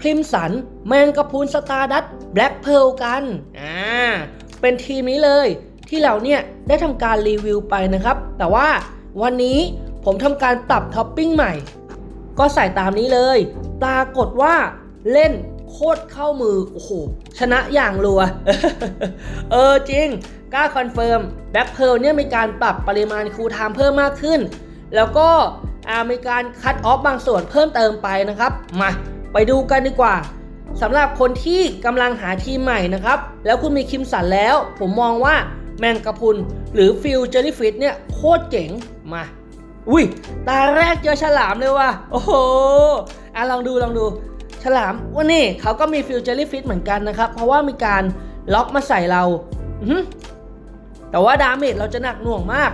คริมสัน แมงกะพรุนสตาร์ดัตแบล็กเพลกัน อ่า เป็นทีมนี้เลยที่เราเนี่ยได้ทำการรีวิวไปนะครับ แต่ว่าวันนี้ผมทำการปรับท็อปปิ้งใหม่ ก็ใส่ตามนี้เลย ปรากฏว่าเล่นโคตรเข้ามือ โอ้โห ชนะอย่างรัว เออจริง กล้าคอนเฟิร์มแบ็คเพลเนี่ยมีการปรับปริมาณคูลไทม์เพิ่มมากขึ้น แล้วก็มีการคัดออฟบางส่วนเพิ่มเติมไปนะครับ มา ไปดูกันดีกว่าสำหรับคนที่กำลังหาทีมใหม่นะครับ แล้วคุณมีคิมสันแล้ว ผมมองว่าแมงกะพุน หรือฟิลเจอรี่ฟิตเนี่ยโคตรเจ๋งมา อุ้ยตาแรกเจอฉลามเลยว่ะโอ้โหอะลองดูลองดูฉลามวันนี้เขาก็มีฟิลเจอรี่ฟิตเหมือนกันนะครับ เพราะว่ามีการล็อกมาใส่เราแต่ว่าดาเมจเราจะหนักหน่วงมาก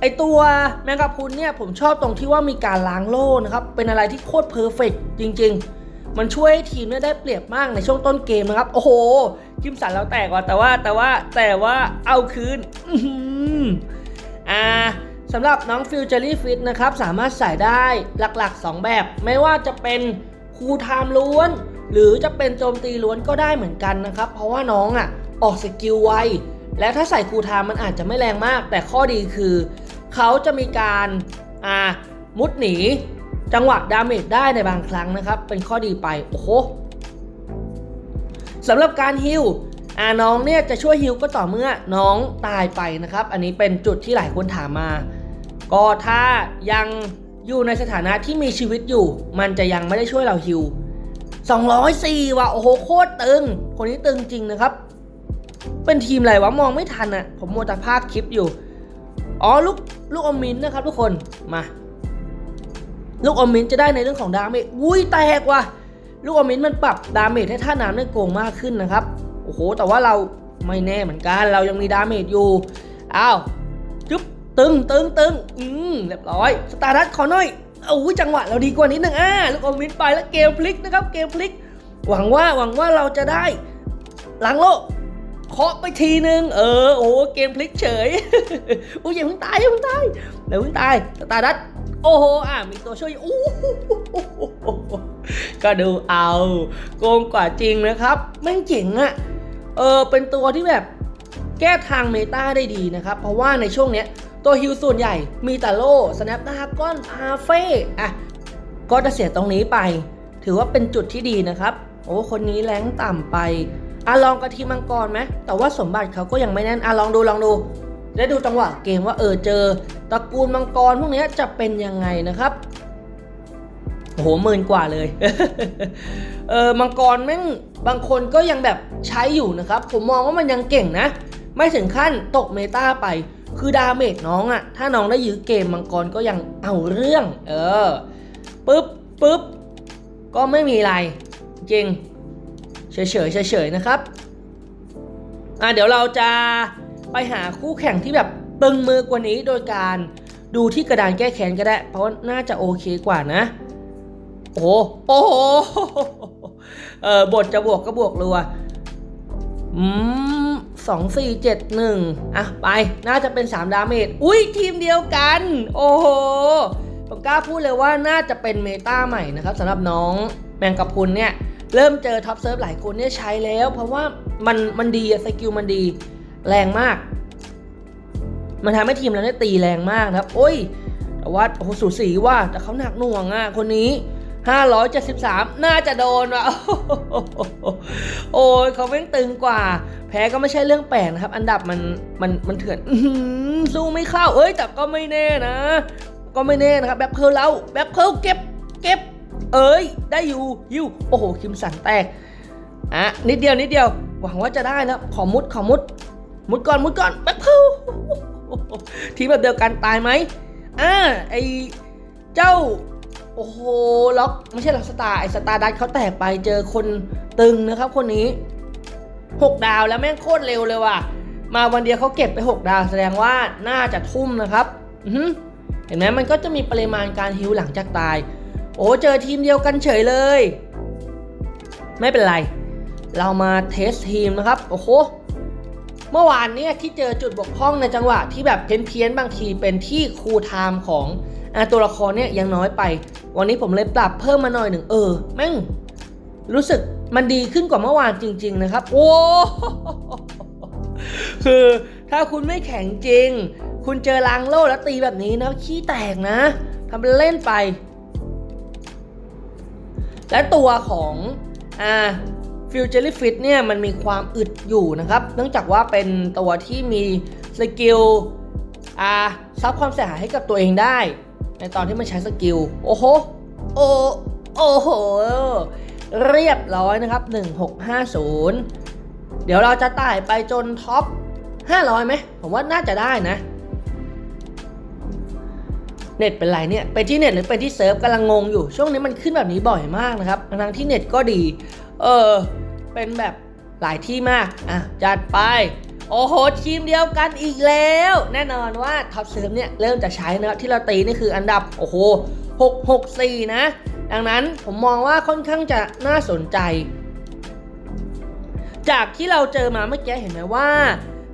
ไอตัวแมงกะพุนเนี่ยผมชอบตรงที่ว่ามีการล้างโล่นะครับ เป็นอะไรที่โคตรเพอร์เฟกจริง ๆ มันช่วยให้ทีมเนี่ยได้เปรียบมากในช่วงต้นเกมนะครับ โอ้โหคิมสันเราแตกว่ะแต่ว่าแต่ว่าแต่ว่าเอาคืนอืมอ่าสำหรับน้องฟิวเจอรี่ฟิตนะครับ สามารถใส่ได้หลักๆ 2 แบบ ไม่ว่าจะเป็นคูลไทม์ล้วน หรือจะเป็นโจมตีล้วนก็ได้เหมือนกันนะครับ เพราะว่าน้องอะออกสกิลไวและถ้าใส่คูลไทม์มันอาจจะไม่แรงมาก แต่ข้อดีคือ เขาจะมีการอ่ามุดหนี จังหวะดาเมจได้ในบางครั้งนะครับ เป็นข้อดีไป โอ้โหสำหรับการฮิลอ่าน้องเนี่ยจะช่วยฮิลก็ต่อเมื่อน้องตายไปนะครับ อันนี้เป็นจุดที่หลายคนถามมา ก็ถ้ายังอยู่ในสถานะที่มีชีวิตอยู่ มันจะยังไม่ได้ช่วยเราฮิล204ว่ะโอ้โหโคตรตึง คนนี้ตึงจริงนะครับ เป็นทีมอะไรวะมองไม่ทันอะผมมัวแต่ภาพคลิปอยู่ อ๋อลูกลูกอมมินนะครับทุกคนมา ลูกอมมินจะได้ในเรื่องของดาเมจอุ้ยแตกว่ะลูกอมมินมันปรับดาเมจให้ท่าน้ำได้โกงมากขึ้นนะครับโอ้โหแต่ว่าเราไม่แน่เหมือนกันเรายังมีดาเมจอยู่อ้าวจุ๊บตึงตึงตึงอืมเรียบร้อยสตาร์ดัตขอหน่อยโอ้ยจังหวะเราดีกว่านิดนึงอ่าลูกอมมินไปแล้วเกมพลิกนะครับเกมพลิก หวังว่าหวังว่าเราจะได้หลังโลก เคาะไปทีนึง เออ โอ้เกมพลิกเฉยอุ้ยอย่าเพิ่งตายอย่าเพิ่งตายอย่าเพิ่งตายสตาร์ดัตโอ้โห อะ มีตัวช่วยอู้ก็ดูเอา โกงกว่าจริงนะครับแม่งเจ๋งอะเออ เป็นตัวที่แบบแก้ทางเมตาได้ดีนะครับ เพราะว่าในช่วงเนี้ย ตัวฮิลส่วนใหญ่มีแต่โล่สแนปดาก้อนพาเฟ่อะก็จะเสียตรงนี้ไป ถือว่าเป็นจุดที่ดีนะครับ โอ้ คนนี้แรงต่ำไป อะลองกระทีมังกรไหมแต่ว่าสมบัติเขาก็ยังไม่แน่นอะลองดูลองดูได้ดูจังหวะเกมว่าเออเจอตระกูลมังกรพวกนี้จะเป็นยังไงนะครับโหหมื่นกว่าเลย เออมังกรแม่งบางคนก็ยังแบบใช้อยู่นะครับ ผมมองว่ามันยังเก่งนะ ไม่ถึงขั้นตกเมตาไป คือดาเมจน้องอะถ้าน้องได้ยื้อเกมมังกรก็ยังเอาเรื่อง เออปึ๊บปึ๊บก็ไม่มีอะไร จริง ฉยเฉยเฉยๆนะครับอะเดี๋ยวเราจะไปหาคู่แข่งที่แบบตึงมือกว่านี้โดยการดูที่กระดานแก้แค้นก็ได้ เพราะว่าน่าจะโอเคกว่านะ โอ้โหโอ้โหเออบทจะบวกก็บวกรัวอืมสองสี่เจ็ดหนึ่งอะไปน่าจะเป็นสามดาเมจอุ้ยทีมเดียวกัน โอ้โหผมกล้าพูดเลยว่าน่าจะเป็นเมตาใหม่นะครับสำหรับน้องแมงกะพุนเนี่ย เริ่มเจอท็อปเซิร์ฟหลายคนเนี่ยใช้แล้ว เพราะว่ามันมันดีสกิลมันดีแรงมาก มันทำให้ทีมเราได้ตีแรงมากนะครับ โอ้ยแต่ว่าโอ้โหสูสีว่าแต่เขาหนักหน่วงอะคนนี้573 น่าจะโดนว่ะโอ้ยเขาแม่งตึงกว่า แพ้ก็ไม่ใช่เรื่องแปลกนะครับ อันดับมันมันมันเถื่อนสู้ไม่เข้า เอ้ยแต่ก็ไม่แน่นะ ก็ไม่แน่นะครับ แบ็คเพิร์ลเราแบ็คเพิร์ลเก็บเก็บ เอ้ย ได้อยู่ยิวโอ้โห คิมสันแตก อะ นิดเดียว นิดเดียว หวังว่าจะได้นะ ขอมุด ขอมุด มุดก่อน มุดก่อนแบ็คเพิร์ลทีมแบบเดียวกันตายไหมอ่า ไอเจ้า โอ้โห ล็อก ไม่ใช่ล็อกสตาร์ ไอสตาร์ดัตเขาแตกไป เจอคนตึงนะครับ คนนี้หกดาวแล้วแม่งโคตรเร็วเลยว่ะ มาวันเดียวเขาเก็บไป 6 ดาว แสดงว่าน่าจะทุ่มนะครับ เห็นไหมมันก็จะมีปริมาณการฮิวหลังจากตาย โอ้เจอทีมเดียวกันเฉยเลย ไม่เป็นไร เรามาเทสทีมนะครับ โอ้โห เมื่อวานเนี่ยที่เจอจุดบกพร่องในจังหวะที่แบบเพี้ยนๆบางทีเป็นที่คูลไทม์ของอตัวละครเนี่ยยังน้อยไป วันนี้ผมเลยปรับเพิ่มมาหน่อยหนึ่งเออแม่งรู้สึกมันดีขึ้นกว่าเมื่อวานจริง ๆ นะครับ โอ้คือถ้าคุณไม่แข็งจริง คุณเจอลางโล่แล้วตีแบบนี้นะขี้แตกนะทำเป็นเล่นไป และตัวของอ่าฟิวเจอรี่ฟิตเนี่ยมันมีความอึดอยู่นะครับ เนื่องจากว่าเป็นตัวที่มีสกิลอ่าซับความเสียหายให้กับตัวเองได้ ในตอนที่มันใช้สกิล โอ้โห โอ้โอ้โห เรียบร้อยนะครับ 1650 เดี๋ยวเราจะไต่ไปจนท็อป 500ไหมผมว่าน่าจะได้นะ เน็ตเป็นไรเนี่ยเป็นที่เน็ตหรือเป็นที่เซิร์ฟกำลังงงอยู่ ช่วงนี้มันขึ้นแบบนี้บ่อยมากนะครับทั้งที่เน็ตก็ดี เออ เป็นแบบหลายที่มาก อะ จัดไป โอ้โหทีมเดียวกันอีกแล้ว แน่นอนว่าท็อปเซิร์ฟเนี่ยเริ่มจะใช้นะครับที่เราตีนี่คืออันดับ โอ้โห664 นะ ดังนั้นผมมองว่าค่อนข้างจะน่าสนใจ จากที่เราเจอมาเมื่อกี้เห็นไหมว่า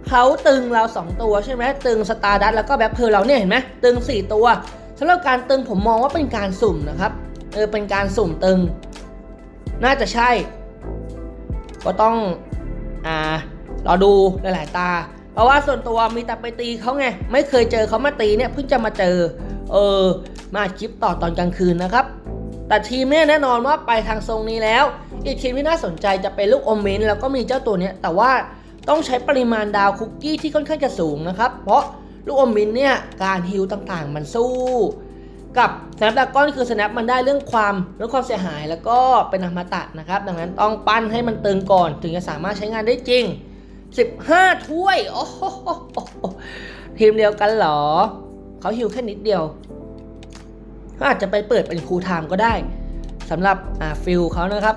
เขาตึงเรา 2 ตัวใช่ไหมตึงสตาร์ดัตแล้วก็แบ็คเพลเราเนี่ยเห็นไหมตึง 4 ตัวสำหรับการตึงผมมองว่าเป็นการสุ่มนะครับเออเป็นการสุ่มตึง น่าจะใช่ ก็ต้องอ่ารอดูหลาย ๆ ตา เพราะว่าส่วนตัวมีแต่ไปตีเขาไง ไม่เคยเจอเขามาตีเนี่ยเพิ่งจะมาเจอ เออ มาอัดคลิปต่อตอนกลางคืนนะครับ แต่ทีมเนี่ยแน่นอนว่าไปทางทรงนี้แล้ว อีกทีมที่น่าสนใจจะเป็นลูกอมเมนแล้วก็มีเจ้าตัวเนี้ยแต่ว่า ต้องใช้ปริมาณดาวคุกกี้ที่ค่อนข้างจะสูงนะครับ เพราะลูกอมเมนเนี่ยการฮิลต่างๆ มันสู้ กับสแนปดากอนคือสแนปมันได้เรื่องความลดความเสียหายแล้วก็เป็นอมตะนะครับ ดังนั้นต้องปั้นให้มันตึงก่อนถึงจะสามารถใช้งานได้จริง 15 ถ้วย โอ้โหทีมเดียวกันเหรอ เขาฮิวแค่นิดเดียวก็อาจจะไปเปิดเป็นครูไทม์ก็ได้สำหรับฟิลเขานะครับ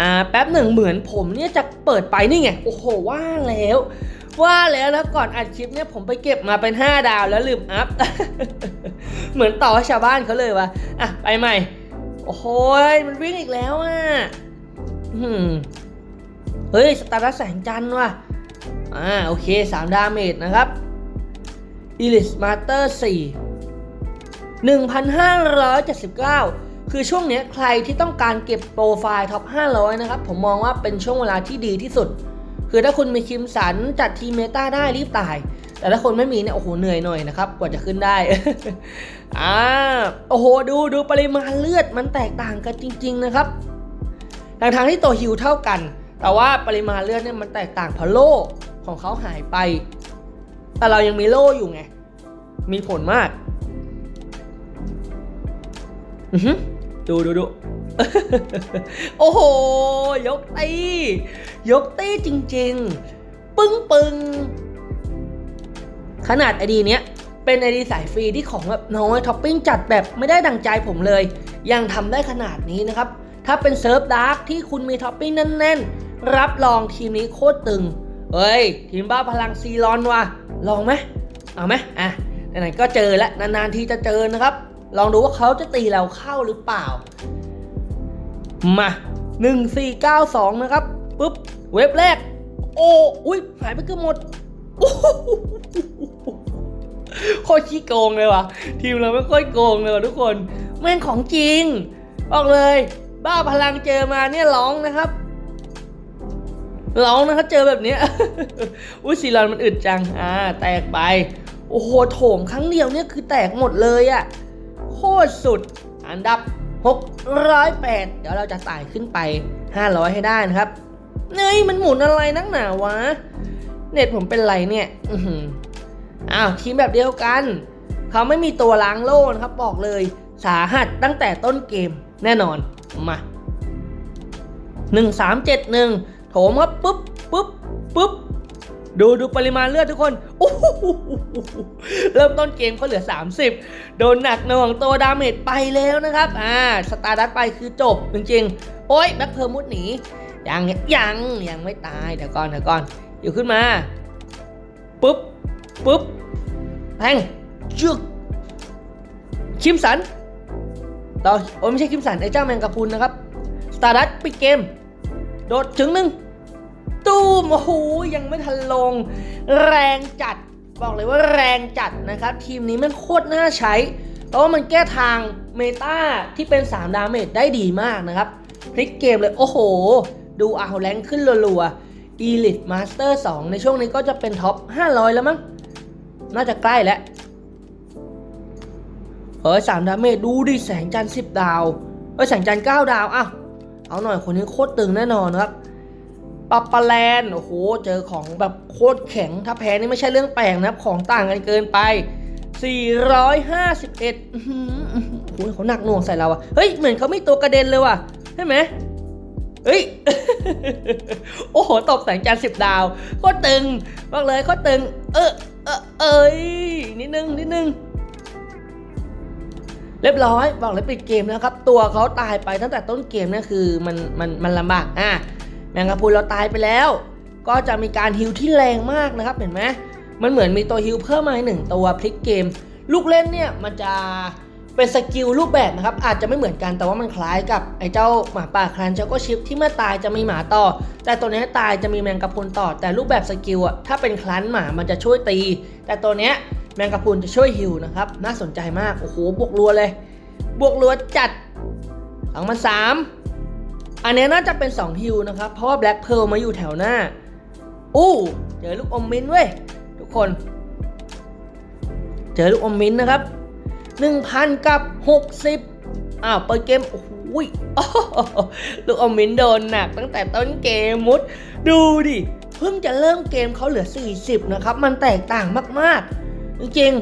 อ่าแป๊บหนึ่งเหมือนผมเนี่ยจะเปิดไปนี่ไง โอ้โหว่าแล้ว ว่าแล้วนะก่อนอัดคลิปเนี่ยผมไปเก็บมาเป็น 5 ดาวแล้วลืมอัพ เหมือนต่อให้ชาวบ้านเขาเลยว่ะอะไปใหม่ โอ้โหยมันวิ่งอีกแล้วอะเฮ้ยสตาร์ทแสงจันทร์ว่ะอ่าโอเค 3 ดาเมจนะครับ e l i t e Master 4 1,579 คือช่วงนี้ใครที่ต้องการเก็บโปรไฟล์ท็อป 500 นะครับ ผมมองว่าเป็นช่วงเวลาที่ดีที่สุด คือถ้าคุณมีคิมสันจัดทีเมตาได้รีบตาย แต่ถ้าคนไม่มีเนี่ยโอ้โหเหนื่อยหน่อยนะครับ กว่าจะขึ้นได้ อ่า โอ้โห ดูดูปริมาณเลือดมันแตกต่างกันจริง ๆ นะครับทางทางที่ตัวฮิวเท่ากัน แต่ว่าปริมาณเลือดเนี่ยมันแตกต่างเพราะโล่ของเขาหายไป แต่เรายังมีโล่อยู่ไง มีผลมาก อือหือ ดูดูดูโอ้โห ยกตียกตีจริง ๆ ปึ้งปึ้งขนาดไอดีเนี้ย เป็นไอดีสายฟรีที่ของแบบน้อยท็อปปิ้งจัดแบบไม่ได้ดังใจผมเลย ยังทำได้ขนาดนี้นะครับ ถ้าเป็นเซิร์ฟดาร์กที่คุณมีท็อปปิ้งแน่นๆ รับรองทีมนี้โคตรตึงเอ้ย ทีมบ้าพลังซีรอนว่ะ ลองไหมเอาไหมอะไหนๆก็เจอแล้วนานๆทีจะเจอนะครับ ลองดูว่าเขาจะตีเราเข้าหรือเปล่า มา1492นะครับปุ๊บเว็บแรก โอ้อุ้ยหายไปเกือบหมดโอ้โหโคตรขี้โกงเลยว่ะ ทีมเราไม่ค่อยโกงเลยว่ะทุกคน แม่งของจริง บอกเลย บ้าพลังเจอมาเนี่ยร้องนะครับร้องนะครับเจอแบบนี้อุ้ยซีรอนมันอึดจังอ่าแตกไป โอ้โหโถมครั้งเดียวเนี่ยคือแตกหมดเลยอะ่ะ ตรสุด อันดับ 608 เดี๋ยวเราจะไต่ขึ้นไป 500 ให้ได้นะครับเนยมันหมุนอะไรนักหนาวะ เน็ตผมเป็นไรเนี่ยอื้อ้าวทีมแบบเดียวกัน เขาไม่มีตัวล้างโล่นะครับบอกเลยสาหัสตั้งแต่ต้นเกมแน่นอนมา 1371 โถมครับปุ๊บปุ๊บปุ๊บ ดูดูปริมาณเลือดทุกคนโอ้โหเริ่มต้นเกมเขาเหลือ 30 โดนหนักหน่วงตัวดาเมจไปแล้วนะครับ อ่า สตาร์ดัตไปคือจบจริงๆ โอ้ยแบ็คเพอร์มุดหนี ยังยังยังไม่ตายเดี๋ยวก่อนเดี๋ยวก่อนอยู่ขึ้นมาปุ๊บปุ๊บแทงจึกคิมสันต่อโอ้ไม่ใช่คิมสันไอ้เจ้าแมงกะพรุนนะครับสตาร์ดัตปิดเกม โดดถึงหนึ่ง ตูมโอ้โหยังไม่ทันลง แรงจัด บอกเลยว่าแรงจัดนะครับ ทีมนี้มันโคตรน่าใช้ เพราะว่ามันแก้ทางเมตาที่เป็น 3 ดาเมจได้ดีมากนะครับพลิกเกมเลย โอ้โห ดูเอาแรงขึ้นรัวๆ Elite Master 2 ในช่วงนี้ก็จะเป็นท็อป 500 แล้วมั้ง น่าจะใกล้แล้วเฮ้ยสามดาเมจดูดิแสงจันทร์สิบดาวเฮ้ยแสงจันทร์เก้าดาวอ้าวเอาหน่อยคนนี้โคตรตึงแน่นอนครับ ปัปปาแลนโอ้โห เจอของแบบโคตรแข็ง ถ้าแพ้นี่ไม่ใช่เรื่องแปลกนะครับ ของต่างกันเกินไป 451อื้อหือโอ้โหเขาหนักหน่วงใส่เราอะเฮ้ย เหมือนเขาไม่ตัวกระเด็นเลยว่ะ ใช่ไหมเฮ้ย โอ้โห ตบแสงจันทร์สิบดาวโคตรตึงบอกเลยโคตรตึง เออเออเอ้ย นิดนึง นิดนึงเรียบร้อยบอกเลยปิดเกมแล้วครับ ตัวเขาตายไปตั้งแต่ต้นเกมนี่คือมันมันมันลำบากอะ แมงกะพรุนเราตายไปแล้ว ก็จะมีการฮิวที่แรงมากนะครับเห็นไหมมันเหมือนมีตัวฮิวเพิ่มมาหนึ่งตัวพลิกเกม ลูกเล่นเนี่ยมันจะเป็นสกิลรูปแบบนะครับอาจจะไม่เหมือนกันแต่ว่ามันคล้ายกับไอ้เจ้าหมาป่าครันเจ้าก็ชิปที่เมื่อตายจะมีหมาต่อ แต่ตัวนี้ตายจะมีแมงกะพรุนต่อ แต่รูปแบบสกิลอะถ้าเป็นคลันหมามันจะช่วยตี แต่ตัวเนี้ยแมงกะพรุนจะช่วยฮิวนะครับน่าสนใจมากโอ้โหบวกรัวเลย บวกรัวจัดสองพันสาม อันนี้น่าจะเป็น2ฮิวนะครับ เพราะว่าแบล็กเพ a ร์มาอยู่แถวหน้า อู้เจอลูกอมมินท์เว้ยทุกคน เจอลูกอมมินท์นะครับ 1,000 กับ 60 อ้าว เปิดเกม โอ้โหยลูกอมมินท์โดนหนักตั้งแต่ต้นเกมมุด ดูดิ เพิ่งจะเริ่มเกมเขาเหลือ 40 นะครับ มันแตกต่างมาก ๆ จริง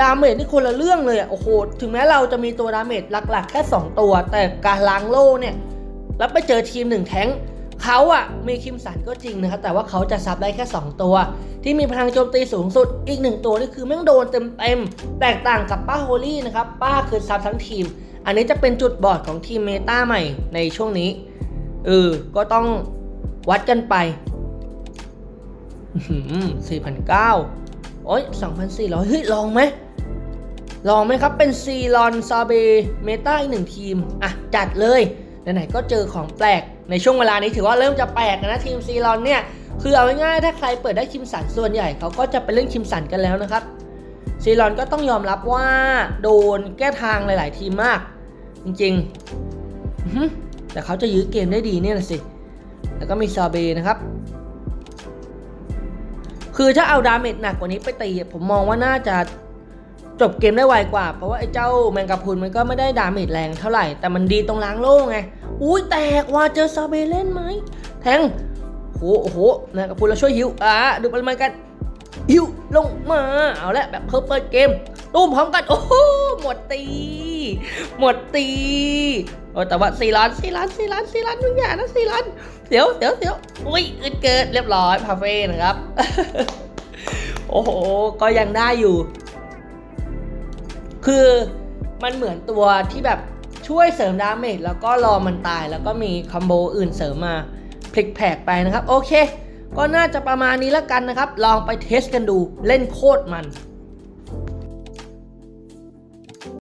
ดาเมจนี่คนละเรื่องเลยอะโอ้โห ถึงแม้เราจะมีตัวดาเมจหลัก ๆ แค่ 2 ตัว แต่การล้างโล่เนี่ย แล้วไปเจอทีมหนึ่งแท้งเขาอะมีคิมสันก็จริงนะครับ แต่ว่าเขาจะซับได้แค่ 2 ตัว ที่มีพลังโจมตีสูงสุดอีกหนึ่งตัวนี่คือแม่งโดนเต็มๆ แตกต่างกับป้าโฮลี่นะครับ ป้าคือซับทั้งทีม อันนี้จะเป็นจุดบอดของทีมเมตาใหม่ในช่วงนี้เออก็ต้องวัดกันไปสี่พันเก้าโอ้ยสองพันสี่ร้อยเฮ้ย ลองไหม ลองไหมครับเป็นซีรอนซาเบเมตาอีกหนึ่งทีม อะ จัดเลย ไหนๆก็เจอของแปลกในช่วงเวลานี้ถือว่าเริ่มจะแปลกนะทีมซีรอนเนี่ยคือเอาง่ายๆถ้าใครเปิดได้คิมสันส่วนใหญ่เขาก็จะไปเล่นคิมสันกันแล้วนะครับซีรอนก็ต้องยอมรับว่าโดนแก้ทางหลาย ๆ ทีมมาก จริงๆแต่เขาจะยื้อเกมได้ดีเนี่ยแหละสิ แล้วก็มีซาเบนะครับคือถ้าเอาดาเมจหนักกว่านี้ไปตีผมมองว่าน่าจะ จบเกมได้ไวกว่า เพราะว่าไอ้เจ้าแมงกะพุนมันก็ไม่ได้ดาเมจแรงเท่าไหร่ แต่มันดีตรงล้างโล่งไง อุ้ยแตกว่าเจอซาเบเล่นไหม แทงโหโอ้โหแมงกะพุนเราช่วยฮิวอะดูปริมาณกันฮิวลงมา เอาละแบบเขาเปิดเกมตุ้มพร้อมกัน โอ้โหหมดตี หมดตีโอ้แต่ว่าสี่ล้านสี่ล้านสี่ล้านสี่ล้านทุกอย่างนะสี่ล้านเดี๋ยวเดี๋ยวเดี๋ยวอุ้ยอึดเกิดเรียบร้อยพาเฟ่นะครับ โอ้โห ก็ยังได้อยู่ คือมันเหมือนตัวที่แบบช่วยเสริมดาเมจแล้วก็รอมันตายแล้วก็มีคอมโบอื่นเสริมมาพลิกแผกไปนะครับ โอเค ก็น่าจะประมาณนี้แล้วกันนะครับ ลองไปเทสกันดูเล่นโคตรมัน